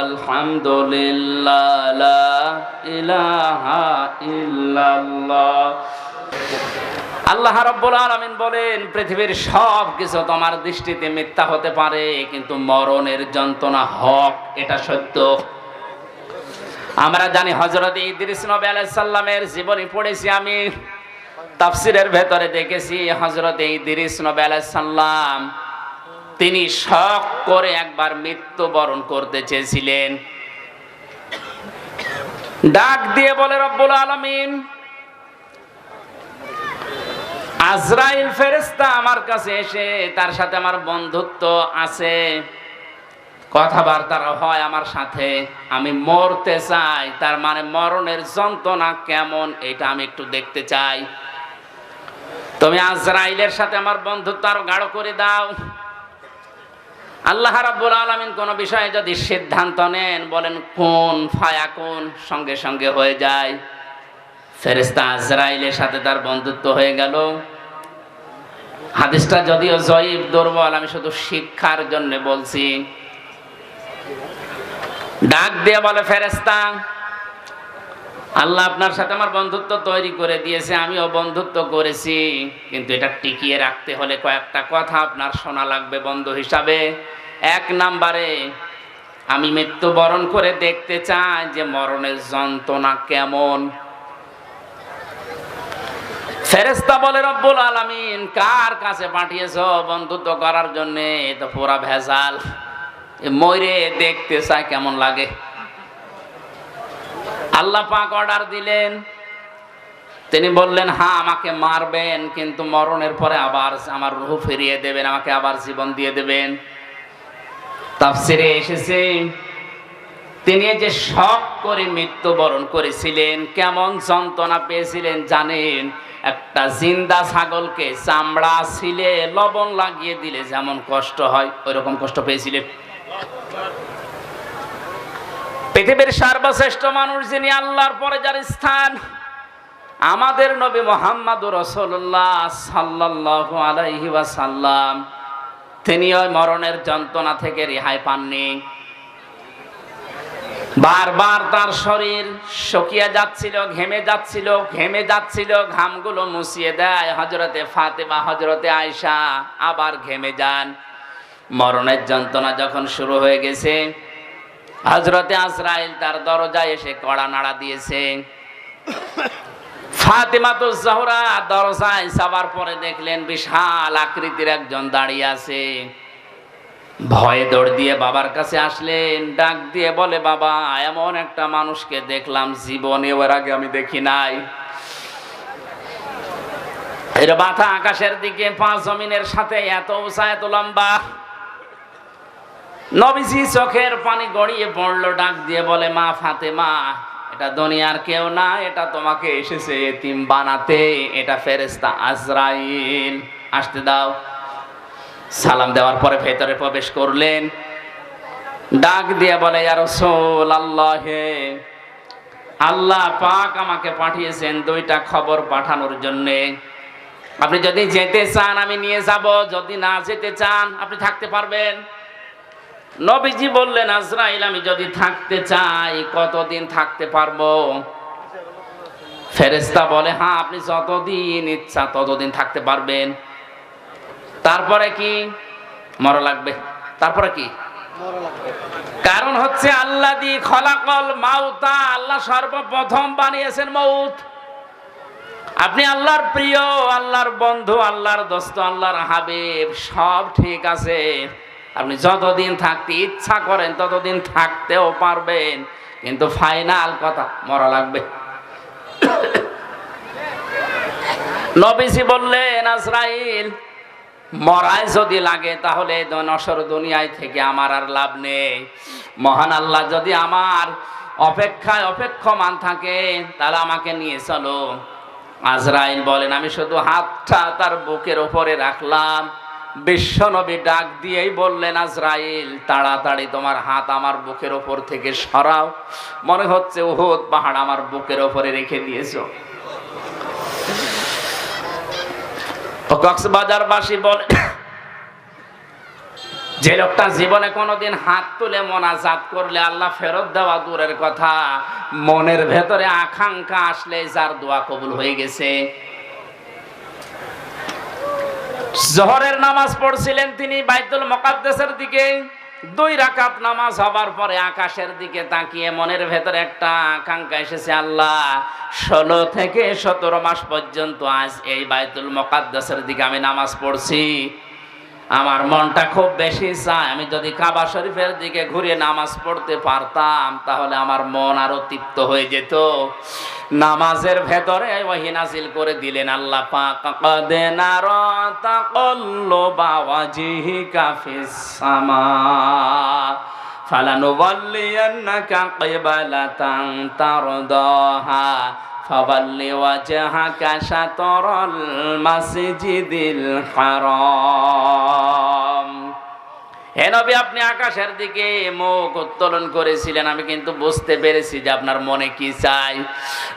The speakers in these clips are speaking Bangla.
আলহামদুলিল্লাহ আল্লাহ বলেন, পৃথিবীর সব কিছু তোমার দৃষ্টিতে মিথ্যা হতে পারে, কিন্তু মরণের যন্ত্রণা হক, এটা সত্য। আমরা জানি হজরত ইদ্রিস নবী আলাইহিস সালামের জীবনী পড়েছি আমি, তাফসিরের ভেতরে দেখেছি হজরত ইদ্রিস নবী আলাইহিস সালাম তিনি শখ করে একবার মৃত্যুবরণ করতে চেয়েছিলেন। ডাক দিয়ে বলে, রব্বুল আলমিন, আজরাইল ফেরেস্তা আমার কাছে এসে তার সাথে আমার বন্ধুত্ব আছে। কথাবার্তা হয় আমার সাথে। আমি মরতে চাই, তার মানে মরণের যন্ত্রণা কেমন এটা আমি একটু দেখতে চাই। তুমি আজরাইলের সাথে আমার বন্ধুত্ব আরও গাঢ় করে দাও। আল্লাহ রাব্বুল আলমিন কোনো বিষয়ে যদি সিদ্ধান্ত নেন, বলেন কোন ফায়া কোন? সঙ্গে সঙ্গে হয়ে যায়। ফেরেস্তা আজরাইলের সাথে তার বন্ধুত্ব হয়ে গেল। হাদিসটা যদিও জয়ীব, দুর্বল, আমি শুধু শিক্ষার জন্য বলছি। ডাক দিয়ে বলে ফেরেস্তা আল্লাহ আপনার সাথে আমার বন্ধুত্ব তৈরি করে দিয়েছে, আমিও বন্ধুত্ব করেছি। কিন্তু এটা টিকিয়ে রাখতে হলে কয়েকটা কথা আপনার শোনা লাগবে বন্ধু হিসাবে। এক নাম্বারে, আমি মৃত্যুবরণ করে দেখতে চাই যে মরণের যন্ত্রণা কেমন। ফেরেস্তা বলে, রব্বুল আলামিন, কার কাছে পাঠিয়েছ বন্ধুত্ব করার জন্য? তো পুরা ভেজাল। ময়রে দেখতে চাই কেমন লাগে। আল্লাহ পাক অর্ডার দিলেন। তিনি বললেন হ্যাঁ আমাকে মারবেন, কিন্তু মরণের পরে আবার আমার রুহ ফিরিয়ে দেবেন, আমাকে আবার জীবন দিয়ে দেবেন। তাফসিরে এসেছে, তিনি যে শখ করে মৃত্যুবরণ করেছিলেন, কেমন যন্ত্রণা পেয়েছিলেন জানেন? একটা জিন্দা ছাগলকে চামড়া ছিলে, লবণ লাগিয়ে দিলে যেমন কষ্ট হয়, ওইরকম কষ্ট পেয়েছিলেন পৃথিবীর সর্বশ্রেষ্ঠ মানুষ যিনি আল্লাহর পরে যার স্থান, আমাদের নবী মোহাম্মদ রসল্লাহ সাল্লাহ আলাইহি ওয়াসাল্লাম, তিনি ওই মরণের যন্ত্রণা থেকে রেহাই পাননি। বারবার তার শরীর শুকিয়ে যাচ্ছিল, ঘেমে যাচ্ছিল ঘেমে যাচ্ছিল, ঘামগুলো মুছিয়ে দেয়। হজরতে ফাতেমা হজরতে আয়সা আবার ঘেমে যান। মরণের যন্ত্রণা যখন শুরু হয়ে গেছে হজরতে আজরাইল তার দরজায় এসে কড়া নাড়া দিয়েছে। পরে দেখলেন বিশাল আকৃতির একজন দাঁড়িয়ে আছে। ভয়ে দৌড় দিয়ে বাবার কাছে আসলেন, ডাক দিয়ে বলে, বাবা, এমন একটা মানুষকে দেখলাম জীবনে, ওর আগে আমি দেখি নাই। এর মাথা আকাশের দিকে পাঁচ জমিনের সাথে, এত উঁচা, এত লম্বা। নবীজি চোখের পানি গড়িয়ে পড়ল, ডাক দিয়ে বলে, মা ফাতেমা, এটা দুনিয়ার কেউ না, এটা তোমাকে এসেছে এতিম বানাতে, এটা ফেরেস্তা আজরাইল। আসতে দাও। সালাম দেওয়ার পরে ভেতরে প্রবেশ করলেন। ডাক দিয়ে বলে আর সোল আল্লাহ আল্লাহ পাক আমাকে পাঠিয়েছেন দুইটা খবর পাঠানোর জন্যে। আপনি যদি যেতে চান, আমি নিয়ে যাব, যদি না যেতে চান, আপনি থাকতে পারবেন। নবীজি বললেন, আজরাইল, আমি যদি থাকতে চাই, কতদিন থাকতে পারব? ফেরেস্তা বলে হ্যাঁ আপনি যতদিন ইচ্ছা ততদিন থাকতে পারবেন। তারপরে কি? মরা লাগবে। তারপরে কি? কারণ হচ্ছে আল্লাহ দি খলাকল মাউতা, আল্লাহ সর্বপ্রথম বানিয়েছেন মৌত আপনি আল্লাহর প্রিয়, আল্লাহর বন্ধু, আল্লাহর দোস্ত, আল্লাহর হাবিব, সব ঠিক আছে। আপনি যতদিন থাকতে ইচ্ছা করেন, ততদিন থাকতেও পারবেন। কিন্তু ফাইনাল কথা, মরা লাগবে। নবীজি বললেন, আজরাইল মরায় যদি লাগে, তাহলে নসর দুনিয়ায় থেকে আমার আর লাভ নেই। মহান আল্লাহ যদি আমার অপেক্ষায় অপেক্ষমান থাকে, তাহলে আমাকে নিয়ে চলো। আজরাইল বলেন, আমি শুধু হাতটা তার বুকের ওপরে রাখলাম। বিশ্বনবী ডাক দিয়েই বললেন, আজরাইল, তাড়াতাড়ি তোমার হাত আমার বুকের ওপর থেকে সরাও। মনে হচ্ছে ওহদ পাহাড় আমার বুকের ওপরে রেখে দিয়েছ। কক্সবাজারবাসী বলে, যে লোকটা জীবনে কোনোদিন হাত তুলে মোনাজাত করলে আল্লাহ ফেরত দেওয়া দূরের কথা, মনের ভেতরে আকাঙ্ক্ষা আসলে যার দোয়া কবুল হয়ে গেছে। জহরের নামাজ পড়ছিলেন তিনি বাইতুল মোকাদ্দেসের দিকে। দুই রাকাত নামাজ হবার পরে আকাশের দিকে তাকিয়ে মনের ভেতরে একটা আকাঙ্ক্ষা এসেছে, আল্লাহ, ষোলো থেকে সতেরো মাস পর্যন্ত আজ এই বাইতুল মকাদ্দাসের দিকে আমি নামাজ পড়ছি। আমার মনটা খুব বেশি চায়। আমি যদি কাবা শরীফের দিকে ঘুরে নামাজ পড়তে পারতাম, তাহলে আমার মন আরও তৃপ্ত হয়ে যেত। নামাজের ভেতরে ওহি নাজিল করে দিলেন আল্লাহ পাক, কদ নারা তাকাল্লুবা ওয়াজহিকা ফিস সামা, ফালানুওয়াল্লিয়ান্নাকা কিবলাতান তারদাহা। ফাওয়াল্লি ওয়াজহাকা শাতরাল মাসজিদিল হারাম হে নবী, আপনি আকাশের দিকে মুখ উত্তোলন করেছিলেন। আমি কিন্তু বুঝতে পেরেছি যে আপনার মনে কি চাই।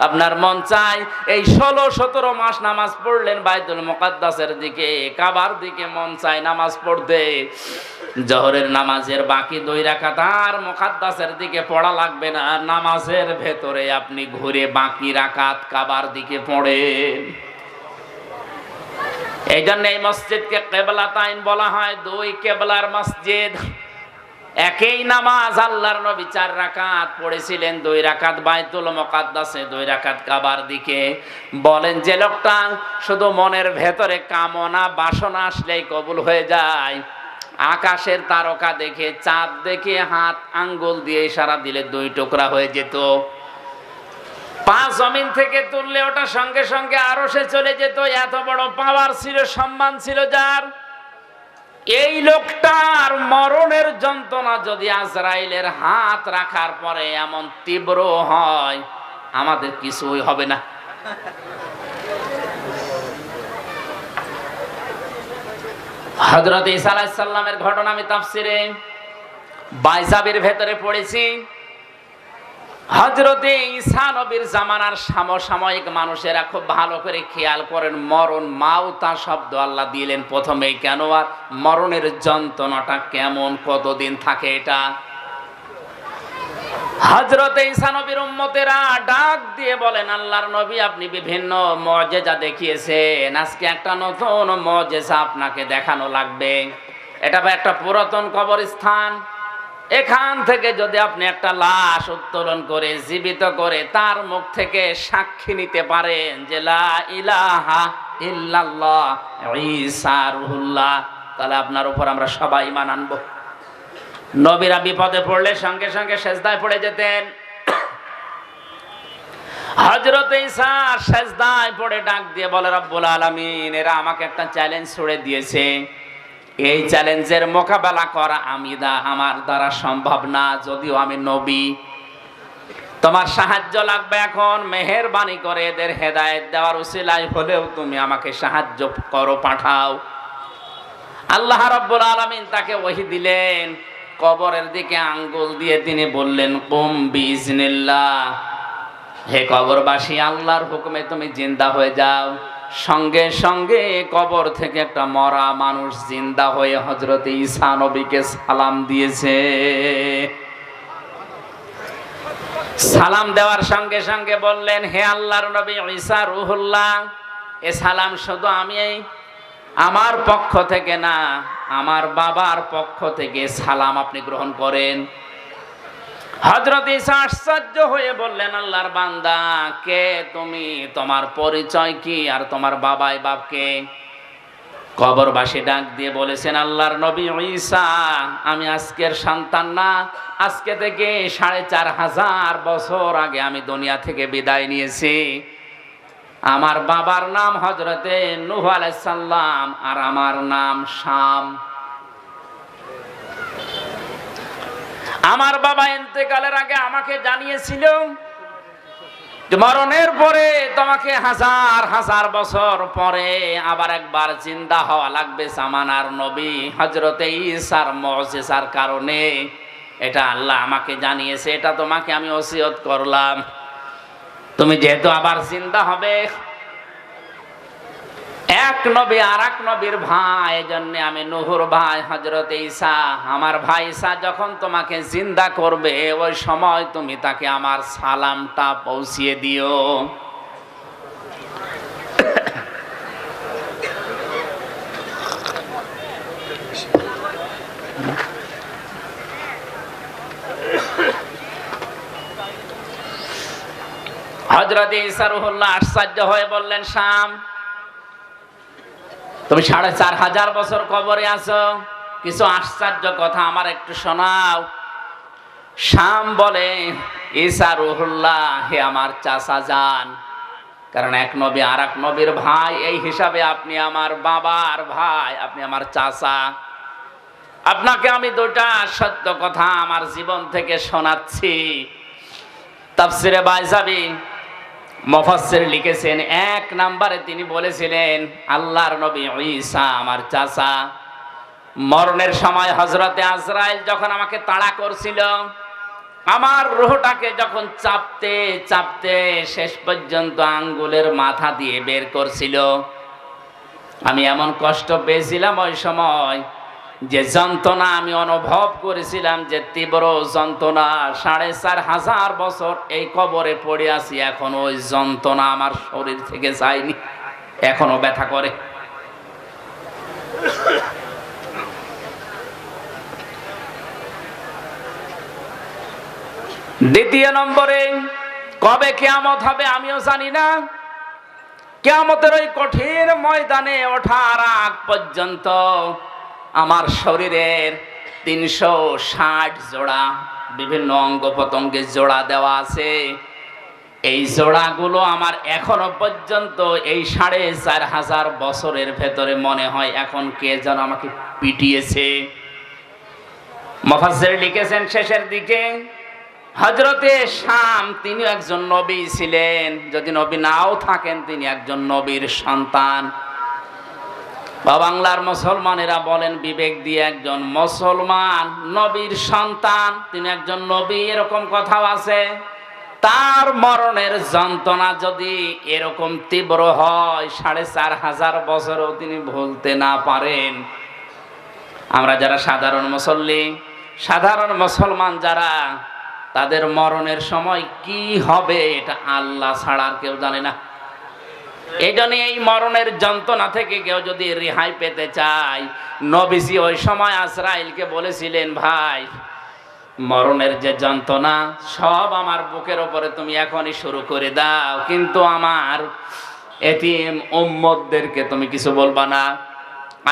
আপনার মন চাই এই ষোলো সতেরো মাস নামাজ পড়লেন বাইতুল মোকাদ্দাসের দিকে, কাবার দিকে মন চাই নামাজ পড়তে। জহরের নামাজের বাকি দুই রাখাত আর মোকাদ্দাসের দিকে পড়া লাগবে না। নামাজের ভেতরে আপনি ঘুরে বাকি রাখাত কাবার দিকে পড়েন। এই জন্য এই মসজিদকে কেবলা তাইন বলা হয়, দুই কেবলার মসজিদ। একই নামাজ আল্লাহর নবী চার রাকাত পড়েছিলেন, দুই রাকাত বাইতুল মোকাদ্দাসে, দুই রাকাত কাবার দিকে। বলেন, যে লোকটা শুধু মনের ভেতরে কামনা, বাসনা আসলেই কবুল হয়ে যায়। আকাশের তারকা দেখে, চাঁদ দেখে, হাত আঙ্গুল দিয়ে ইশারা দিলে দুই টুকরা হয়ে যেত। পাঁচ জমিন থেকে তুললে ওটা সঙ্গে সঙ্গে আরও সে চলে যেত, এত বড় পাওয়ার ছিল, সম্মান ছিল যার। এই লোকটার মরণের যন্ত্রণা যদি আজরাইলের হাত রাখার পরে এমন তীব্র হয়, আমাদের কিছুই হবে না। হজরত ইসা আলাইসাল্লামের ঘটনা আমি তাফসিরে বাইজাবের ভেতরে পড়েছি। হজরতে ঈসা নবীর জামানার সমসাময়িক মানুষেরা খুব ভালো করে খেয়াল করেন, মরণ মাউতা শব্দ আল্লাহ দিলেন প্রথমেই। কেন আর? মরণের যন্ত্রণাটা কেমন? কতদিন থাকে এটা? হজরতে ঈসা নবীর উম্মতেরা ডাক দিয়ে বলেন, আল্লাহর নবী আপনি বিভিন্ন মজেজা দেখিয়েছেন, আজকে একটা নতুন মজেজা আপনাকে দেখানো লাগবে। এটা একটা পুরাতন কবরস্থান এখান থেকে যদি আপনি একটা লাশ উত্তোলন করে, জীবিত করে, তার মুখ থেকে সাক্ষী নিতে পারেন যে লা ইলাহা ইল্লাল্লাহ তাহলে আপনার উপর আমরা সবাই ইমান আনব। নবীরা বিপদে পড়লে সঙ্গে সঙ্গে সেজদায় পড়ে যেতেন। হজরত ঈসা সেজদায় পড়ে ডাক দিয়ে বলে, রব্বুল আলামিন, এরা আমাকে একটা চ্যালেঞ্জ ছুড়ে দিয়েছে। এই চ্যালেঞ্জের মোকাবেলা করা আমি দা আমার দ্বারা সম্ভব না, যদিও আমি নবী। তোমার সাহায্য লাগবে এখন, মেহেরবানি করে এদের হেদায়েত দেওয়ার উসিলাই হলেও তুমি আমাকে সাহায্য করো, পাঠাও। আল্লাহ রব্বুল আলামিন তাকে ওহি দিলেন, কবরের দিকে আঙ্গুল দিয়ে তিনি বললেন, কুম বিজনিল্লাহ হে কবরবাসী, আল্লাহর হুকুমে তুমি জিন্দা হয়ে যাও। সঙ্গে সঙ্গে কবর থেকে একটা মরা মানুষ জিন্দা হয়ে হজরত ঈসা নবীকে সালাম দিয়েছে। সালাম দেওয়ার সঙ্গে সঙ্গে বললেন, হে আল্লাহর নবী ঈসা রুহুল্লাহ, এ সালাম শুধু আমি আমার পক্ষ থেকে না, আমার বাবার পক্ষ থেকে সালাম আপনি গ্রহণ করেন। হজরত ঈসা আশ্চর্য হয়ে বললেন, আল্লাহর বান্দা, কে তুমি? তোমার পরিচয় কি? আর তোমার বাবাই বাপকে কবরবাসী ডাক দিয়ে বলেছেন, আল্লাহর নবী ঈসা, আমি আজকের সন্তান না। আজকে থেকে সাড়ে চার হাজার বছর আগে আমি দুনিয়া থেকে বিদায় নিয়েছি। আমার বাবার নাম হজরতে নুহ আলাইসাল্লাম আর আমার নাম শাম। আমার বাবা এতেকালের আগে আমাকে জানিয়েছিল মরণের পরে তোমাকে হাজার হাজার বছর পরে আবার একবার চিন্তা হওয়া লাগবে সামানার নবী হজরতে ইসার মজেসার কারণে। এটা আল্লাহ আমাকে জানিয়েছে, এটা তোমাকে আমি ওসিয়ত করলাম। তুমি যেহেতু আবার চিন্তা হবে এক নবী আর এক নবীর ভাই জন্য আমি নুহুর ভাই হজরত ঈসা। আমার ভাই ঈসা যখন তোমাকে জিন্দা করবে, ওই সময় তুমি তাকে আমার সালামটা পৌঁছিয়ে দিও। হজরত ইসারুল্লাহ আশ্চর্য হয়ে বললেন, শাম তুমি সাড়ে চার হাজার বছর কবরে আছো? কিছু আশ্চর্য কথা আমার একটু শোনাও। শাম বলে, ঈসা রুহুল্লাহ, হে আমার চাচা যান কারণ এক নবী আর এক নবীর ভাই, এই হিসাবে আপনি আমার বাবার ভাই, আপনি আমার চাচা। আপনাকে আমি দুটা সত্য কথা আমার জীবন থেকে শোনাচ্ছি। তাফসিরে বাইজাবি মফাসসির লিখেছেন, এক নাম্বারে তিনি বলেছিলেন, আল্লাহর নবী ঈসা আমার চাচা। মরণের সময় হজরতে আজরাইল যখন আমাকে তাড়া করছিল, আমার রুহটাকে যখন চাপতে চাপতে শেষ পর্যন্ত আঙ্গুলের মাথা দিয়ে বের করছিল, আমি এমন কষ্ট পেয়েছিলাম ওই সময় যে যন্ত্রণা আমি অনুভব করেছিলাম যে তীব্র যন্ত্রণা, সাড়ে চার হাজার বছর এই কবরে পড়ে আছি, এখন ওই যন্ত্রণা আমার শরীর থেকে যায়নি, এখনও ব্যথা করে। দ্বিতীয় নম্বরে, কবে কেয়ামত হবে আমিও জানি না। কেয়ামতের ওই কঠিন ময়দানে ওঠার আগ পর্যন্ত আমার শরীরের তিনশো ষাট জোড়া বিভিন্ন অঙ্গ প্রত্যঙ্গের জোড়া দেওয়া আছে। এই জোড়াগুলো আমার এখনও পর্যন্ত এই সাড়ে চার হাজার বছরের ভেতরে মনে হয় এখন কে যেন আমাকে পিটিয়েছে। মফাসের লিখেছেন শেষের দিকে হজরতে শাম তিনি একজন নবী ছিলেন। যদি নবী নাও থাকেন, তিনি একজন নবীর সন্তান। বা বাংলার মুসলমানেরা বলেন, বিবেক দিয়ে একজন মুসলমান, নবীর সন্তান, তিনি একজন নবী, এরকম কথাও আছে। তার মরণের যন্ত্রণা যদি এরকম তীব্র হয়, সাড়ে চার হাজার বছরও তিনি ভুলতে না পারেন। আমরা যারা সাধারণ মুসল্লি, সাধারণ মুসলমান যারা, তাদের মরণের সময় কি হবে, এটা আল্লাহ ছাড়া কেউ জানে না। এই জন্য এই মরণের যন্ত্রণা থেকে কেউ যদি রেহাই পেতে চায়, নবীজি ওই সময় আজরাইলকে বলেছিলেন, ভাই, মরণের যে যন্ত্রণা, সব আমার বুকের ওপরে তুমি এখনই শুরু করে দাও। কিন্তু আমার এতিম উম্মতদেরকে তুমি কিছু বলবা না।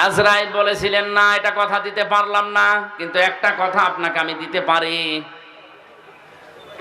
আজরাইল বলেছিলেন, না, এটা কথা দিতে পারলাম না, কিন্তু একটা কথা আপনাকে আমি দিতে পারি।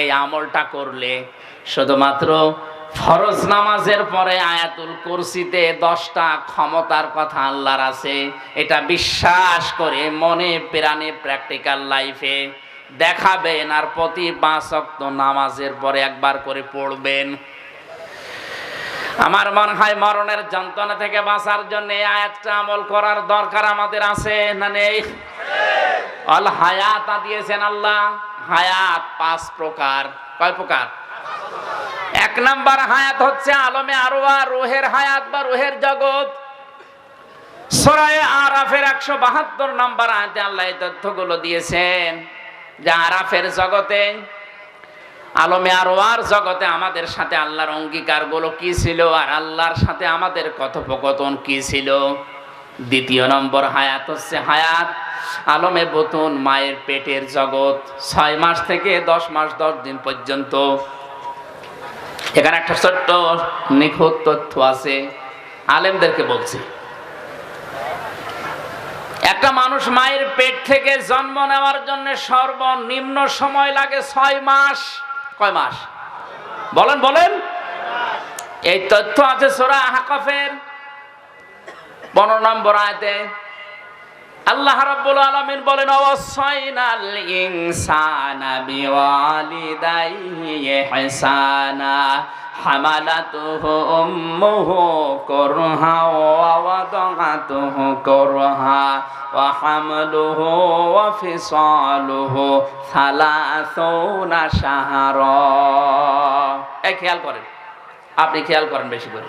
এই আমলটা করলে শুধুমাত্র ফরজ নামাজের পরে আয়াতুল কুরসিতে দশটা ক্ষমতার কথা আল্লাহর আছে এটা বিশ্বাস করে মনে প্রাণে প্র্যাকটিক্যাল লাইফে দেখাবেন আর প্রতি পাঁচ অক্ত নামাজের পরে একবার করে পড়বেন। আমার মনে হয় মরণের যন্ত্রণা থেকে বাঁচার জন্য এই আয়াতটা আমল করার দরকার আমাদের আছে না নেই? অল হায়াতা দিয়েছেন আল্লাহ। হায়াত পাঁচ প্রকার। কয় প্রকার? এক নাম্বার হায়াত হচ্ছে আলমে আরোয়া রোহের হায়াত বা রোহের জগৎ। আরাফের একশো বাহাত্তর নাম্বার আল্লাহ এই তথ্যগুলো দিয়েছেন যে আরাফের জগতে, আলমে আরোয়ার জগতে আমাদের সাথে আল্লাহর অঙ্গীকারগুলো কি ছিল আর আল্লাহর সাথে আমাদের কথোপকথন কি ছিল? দ্বিতীয় নম্বর হায়াত হচ্ছে হায়াত। আলমে বতুন মায়ের পেটের জগৎ। ছয় মাস থেকে দশ মাস, দশ দিন পর্যন্ত। এখানে একটা ছোট্ট নিখুঁত তথ্য আছে। আলেমদেরকে বলছি। একটা মানুষ মায়ের পেট থেকে জন্ম নেওয়ার জন্য সর্বনিম্ন সময় লাগে ছয় মাস। কয় মাস? বলেন বলেন। এই তথ্য আছে সোরা হাকাফের পনেরো নম্বর আয়তে, আল্লাহ রাব্বুল আলামিন বলেন অবসাইনাল ইনসানা বিওয়ালিদাইহি ইহসানা, হামালাতুহু উম্মুহু কুরহা ওয়া ওয়াদাআতুহু কুরহা ওয়া হামলুহু ওয়া ফিসালুহু সালাসুনা শাহরা. এই খেয়াল করেন, আপনি খেয়াল করেন বেশি করে।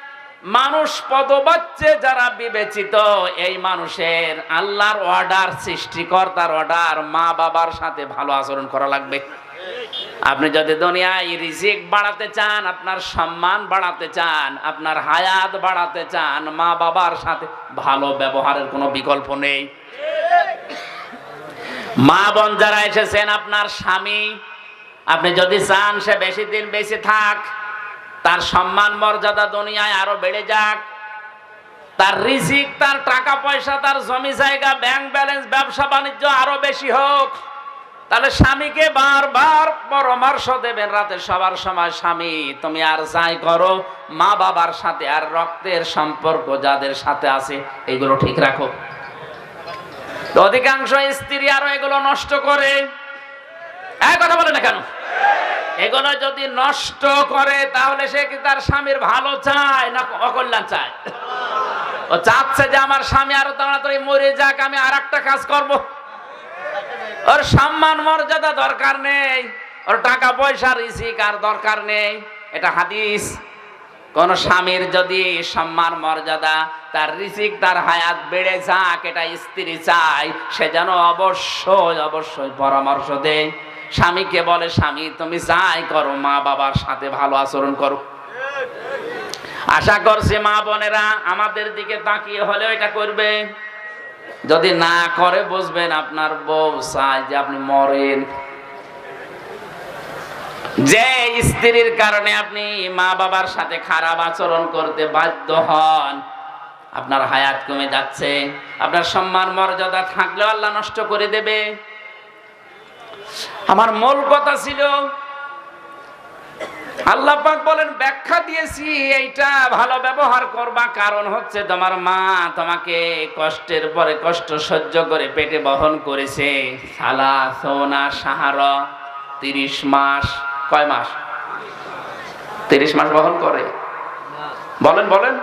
মানুষ পদবাচ্চে যারা বিবেচিত, এই মানুষের আল্লাহর অর্ডার সৃষ্টিকর্তার অর্ডার মা বাবার সাথে ভালো আচরণ করা লাগবে। আপনি যদি দুনিয়ায় রিজিক বাড়াতে চান, আপনার সম্মান বাড়াতে চান, আপনার হায়াত বাড়াতে চান, মা বাবার সাথে ভালো ব্যবহারের কোনো বিকল্প নেই। মা বোন যারা এসেছেন, আপনার স্বামী, আপনি যদি চান সে বেশি দিন বেঁচে থাক তার সম্মান মর্যাদা দুনিয়ায় আরও বেড়ে যাক। তার রিজিক, তার টাকা পয়সা, তার জমি জায়গা ব্যাংক ব্যালেন্স ব্যবসা বাণিজ্য আরও বেশি হোক। তাহলে স্বামীকে বারবার পরামর্শ দেবেন রাতে সবার সময়, স্বামী, তুমি আর যাই করো, মা বাবার সাথে আর রক্তের সম্পর্ক যাদের সাথে আছে, এগুলো ঠিক রাখো। অধিকাংশ স্ত্রী আরও এগুলো নষ্ট করে। কথা বলে না কেন? এগুলো যদি নষ্ট করে, তাহলে সে কি তার স্বামীর ভালো চায় না অকল্যাণ চায়? ও চাচ্ছে যে আমার স্বামী আরও তাড়াতাড়ি মরে যাক, আমি আর একটা কাজ করব। ওর সম্মান মর্যাদা দরকার নেই, ওর টাকা পয়সার রিসিক আর দরকার নেই। এটা হাদিস। কোন স্বামীর যদি সম্মান মর্যাদা, তার রিসিক তার হায়াত বেড়ে যাক, এটা স্ত্রী চায়, সে যেন অবশ্যই অবশ্যই পরামর্শ দেয়। স্বামীকে বলে, স্বামী, তুমি যাই করো, মা বাবার সাথে ভালো আচরণ করো। আশা করছি মা বোনেরা, আমাদের দিকে তাকিয়ে হলেও এটা করবে। যদি না করে, বুঝবেন আপনার বউ চায় যে আপনি মরেন। যে স্ত্রীর কারণে আপনি মা বাবার সাথে খারাপ আচরণ করতে বাধ্য হন, আপনার হায়াত কমে যাচ্ছে, আপনার সম্মান মর্যাদা থাকলেও আল্লাহ নষ্ট করে দেবে। আমার মূল কথা ছিল, আল্লাহ পাক বলেন, ব্যাখ্যা দিয়েছি, এইটা ভালো ব্যবহার করবা, কারণ হচ্ছে তোমার মা তোমাকে কষ্টের পরে কষ্ট সহ্য করে পেটে বহন করেছে। সালা সোনা সাহার, তিরিশ মাস, কয় মাস? তিরিশ মাস বহন করে। বলেন বলেন।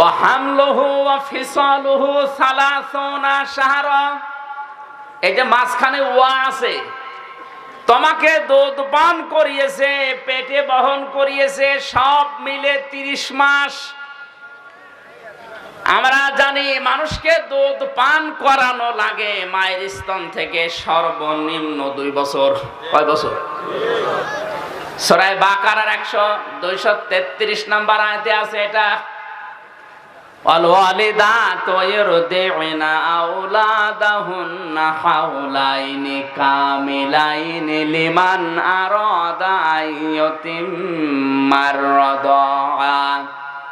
ও হামলহু ও ফিসলহু সালাসোনা সাহারা। এই যে মাঝখানে ওয়া আছে, তোমাকে দুধ পান করিয়েছে, পেটে বহন করিয়েছে, সব মিলে তিরিশ মাস। আমরা জানি মানুষকে দুধ পান করানো লাগে মায়ের স্তন থেকে সর্বনিম্ন দুই বছর। কয় বছর? সরাই বাকারার একশো দুইশো তেত্রিশ নাম্বার আয়তে আছে এটা। والوالدات يرضعن أولادهن حولين كاملين لمن أراد أن يتم الرضاعة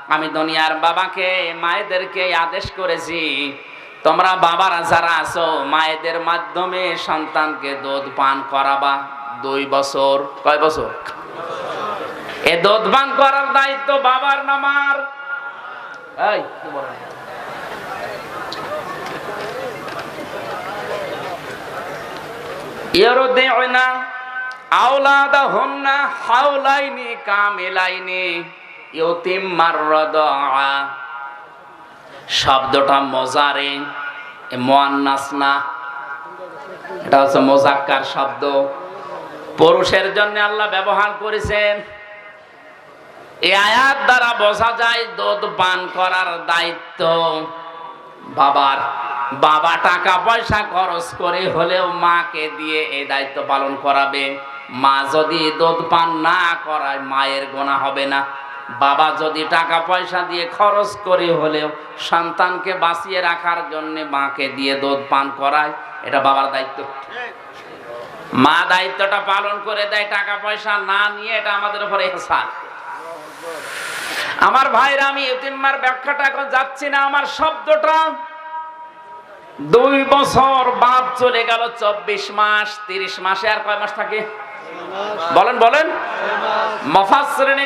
আমি দুনিয়ার বাবাকে মায়েদেরকে আদেশ করেছি তোমরা বাবারা যারা আছো মায়েদের মাধ্যমে সন্তানকে দুধ পান করাবা দুই বছর কয় বছর এ দুধ পান করার দায়িত্ব বাবার নামার এই? ইয়রদিউনা আওলাদাহুন্না হাওলাইনি কামিলাইনি শব্দটা মজারে মোয়ান্নাস এটা শব্দ। পুরুষের জন্য আল্লাহ ব্যবহার করেছেন। এই আয়াত দ্বারা বোঝা যায় দুধ পান করার দায়িত্ব। বাবার, বাবা টাকা পয়সা খরচ করে হলেও মাকে দিয়ে এই দায়িত্ব পালন করাবে। মা যদি দুধ পান না করায় মায়ের গোনা হবে না। বাবা যদি টাকা পয়সা দিয়ে খরচ করে হলেও সন্তানকে বাঁচিয়ে রাখার জন্য মাকে দিয়ে দুধ পান করায়, এটা বাবার দায়িত্ব। মা দায়িত্বটা পালন করে দেয়, টাকা পয়সা না নিয়ে এটা আমাদের উপরে এহসান। আমার ভাইরা, আমি ইতিম্মার ব্যাখ্যাটা এখন যাচ্ছি না। আমার শব্দটা দুই বছর বাদ চলে গেল, চব্বিশ মাস, তিরিশ মাসে, আর কয় মাস থাকে? বলেন বলেন।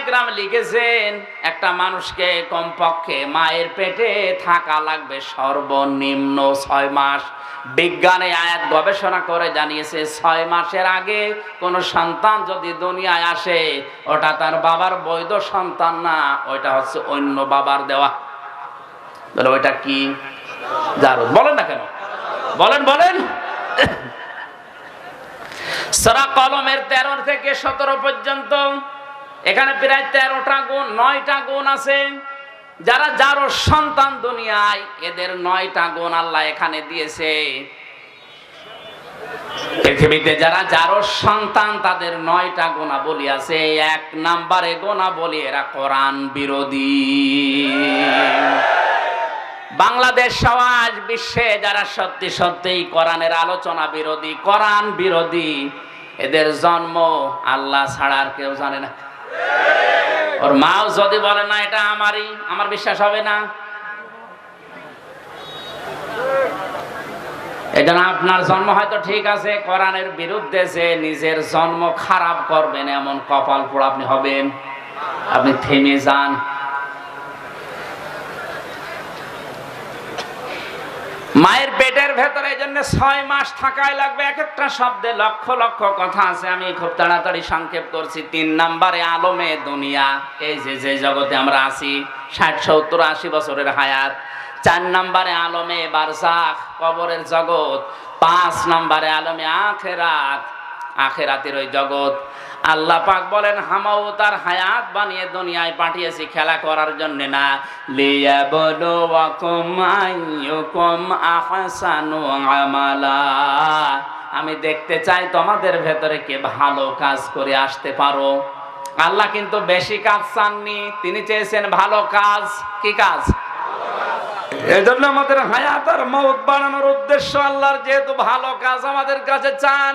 গ্রাম লিখেছেন, একটা মানুষকে কমপক্ষে মায়ের পেটে থাকা লাগবে সর্বনিম্ন ছয় মাস। বিজ্ঞানে আয়াত গবেষণা করে জানিয়েছে, ছয় মাসের আগে কোনো সন্তান যদি দুনিয়ায় আসে, ওটা তার বাবার বৈধ সন্তান না, ওইটা হচ্ছে অন্য বাবার দেওয়া। বলে, ওইটা কি? জারুদ। বলেন না কেন? বলেন বলেন। সরা কলমের তেরো থেকে সতেরো পর্যন্ত, এখানে প্রায় তেরোটা গুণ, নয়টা গুণ আছে। যারা যার সন্তান দুনিয়ায়, এদের নয়টা গুণ আল্লাহ এখানে দিয়েছে। পৃথিবীতে যারা যারো সন্তান, তাদের নয়টা গোনা বলি আছে। এক নাম্বারে গোনা বলি এরা কোরআন বিরোধী। বাংলাদেশ সমাজ বিশ্বে যারা সত্যি সত্যিই কোরআনের আলোচনা বিরোধী, কোরআন বিরোধী, এদের জন্ম আল্লাহ ছাড়া আর কেউ জানে না। ওর মাও যদি বলে, না, এটা আমারই, আমার বিশ্বাস হবে না। এই আপনার জন্ম হয়তো ঠিক আছে, কোরআনের বিরুদ্ধে যে নিজের জন্ম খারাপ করবেন, এমন কপাল পোড়া আপনি হবেন। আপনি থেমে যান। মায়ের পেটের ভেতরে এই জন্য ছয় মাস থাকাই লাগবে। এক একটা শব্দে লক্ষ লক্ষ কথা আছে। আমি খুব তাড়াতাড়ি সংক্ষেপ করছি। তিন নাম্বারে আলমে দুনিয়া। এই যে যে জগতে আমরা আছি, ষাট, সত্তর, আশি বছরের হায়াত। চার নাম্বারে আলমে বারসাখ, কবরের জগৎ। পাঁচ নাম্বারে আলমে আখেরাত। আখেরাতের ওই জগৎ। আল্লাহ পাক বলেন, হামাও তার হায়াত বানিয়ে দুনিয়ায় পাঠিয়েছি, খেলা করার জন্য না। লিয়া আইয়ুকুম আহসানু আমালা। আমি দেখতে চাই তোমাদের ভেতরে কে ভালো কাজ করে আসতে পারো। আল্লাহ কিন্তু বেশি কাজ চাননি, তিনি চেয়েছেন ভালো কাজ। কি কাজ? এই জন্য আমাদের হায়াত আর মৌত বানানোর উদ্দেশ্য আল্লাহর যেহেতু ভালো কাজ আমাদের কাছে চান।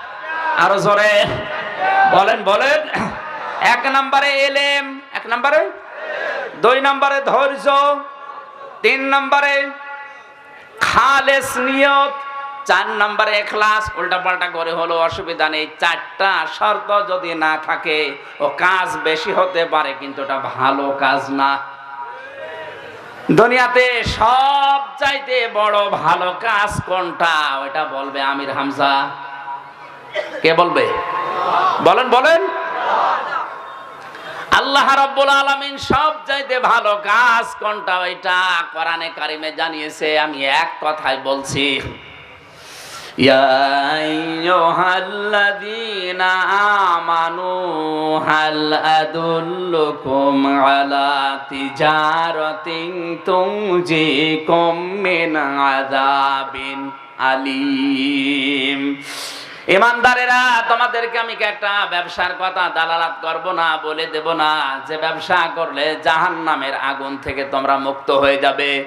আরও জোরে। বলেন বলেন। এক নম্বরে এলেম, এক নম্বরে? দুই নম্বরে ধৈর্য, তিন নম্বরে খালেস নিয়ত, চার নম্বরে এখলাস। উল্টা পাল্টা করে হলো, অসুবিধা নেই। চারটা শর্ত যদি না থাকে, ও কাজ বেশি হতে পারে, কিন্তু ওটা ভালো কাজ না। দুনিয়াতে সব চাইতে বড় ভালো কাজ কোনটা? ওইটা বলবে আমির হামজা। কে বলবে? বলেন বলেন। আল্লাহ রাব্বুল আলামিন সব চাইতে ভালো কাজ কোনটা? ওইটা কোরআনে কারিমে জানিয়েছে, আমি এক কথাই বলছি। ইয়া ইমানদারেরা, তোমাদেরকে আমি একটা ব্যবসার কথা দালালাত করব না, বলে দেব না? যে ব্যবসা করলে জাহান নামের আগুন থেকে তোমরা মুক্ত হয়ে যাবে।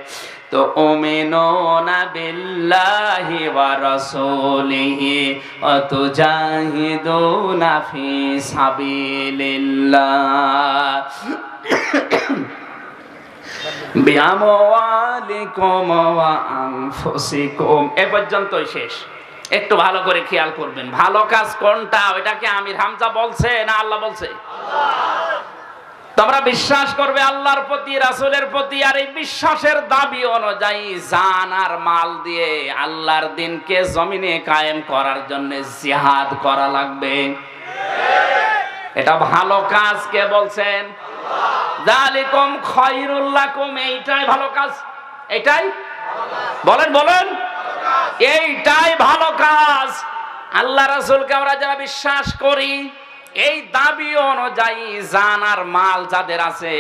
তো ওমেনা বিল্লাহি ওয়া রাসূলিহি ওয়া তুজাহিদুনা ফি সাবিলিল্লাহ। বিআমওয়ালিকুম ওয়া আনফুসিকুম। এ পর্যন্তই শেষ। একটু ভালো করে খেয়াল করবেন। ভালো কাজ কোনটা? ওইটাকে আমির হামজা বলছে না আল্লাহ বলছে? তোমরা বিশ্বাস করবে আল্লাহর প্রতি, রাসূলের প্রতি, আর এই বিশ্বাসের দাবি অনুযায়ী জান আর মাল দিয়ে আল্লাহর দিনকে জমিনে কায়েম করার জন্য জিহাদ করা লাগবে। এটা ভালো কাজ কে বলছেন? এইটাই ভালো কাজ। এটাই? বলেন বলেন। এইটাই ভালো কাজ। আল্লাহ রাসূলকে আমরা যারা বিশ্বাস করি, এই দাবি অনুযায়ী জান আর মাল যাদের আছে,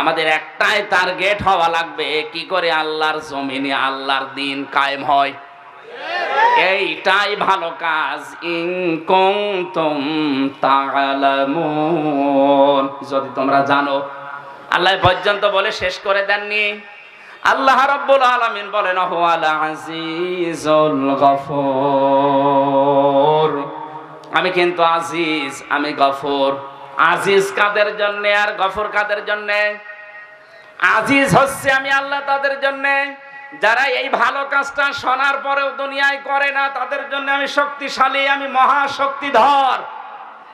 আমাদের একটাই টার্গেট হওয়া লাগবে, কি করে আল্লাহর জমিনে আল্লাহর দিন কায়েম হয়। এইটাই ভালো কাজ। ইনকুম তুম যদি তোমরা জানো, আল্লাহ পর্যন্ত বলে শেষ করে দেননি। আল্লাহ রাব্বুল আলামিন বলেন হুয়াল আজিজুল গফুর। আমি কিন্তু আজিজ, আমি গফুর। আজিজ কাদের জন্য আর গফুর কাদের জন্য? আজিজ হচ্ছে আমি আল্লাহ তাদের জন্য। যারা এই ভালো কাজটা শোনার পরেও দুনিয়ায় করে না, তাদের জন্য আমি শক্তিশালী, আমি মহাশক্তিধর।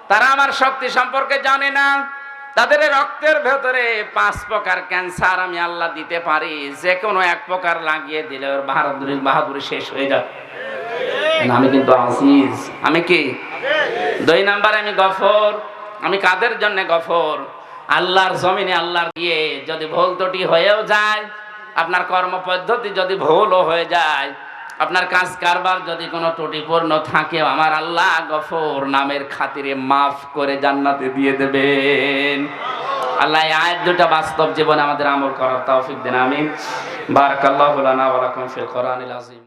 তারা আমার শক্তি সম্পর্কে জানে না। তাদের রক্তের ভেতরে পাঁচ প্রকার ক্যান্সার আমি আল্লাহ দিতে পারি। যে কোনো এক প্রকার লাগিয়ে দিলে ওর বাহাদুরি বাহাদুরি শেষ হয়ে যাবে। আমি কিন্তু আজিজ। আমি কি? দুই নাম্বারে আমি গফর। আমি কাদের জন্য গফর? আল্লাহর জমিনে আল্লাহর দিয়ে যদি ভুল ত্রুটি হয়েও যায়, আপনার কর্ম পদ্ধতি যদি ভুলও হয়ে যায় আপনার কাজ কারবার যদি কোনো ত্রুটিপূর্ণ থাকে, আমার আল্লাহ গফর নামের খাতিরে মাফ করে জান্নাতে দিয়ে দেবেন। আল্লাহ আয়ের দুটা বাস্তব জীবন আমাদের আমল করার তৌফিক দেন, আমিন। বারাকাল্লাহু লানা ওয়া লাকুম ফিল কোরআনিল আযীম।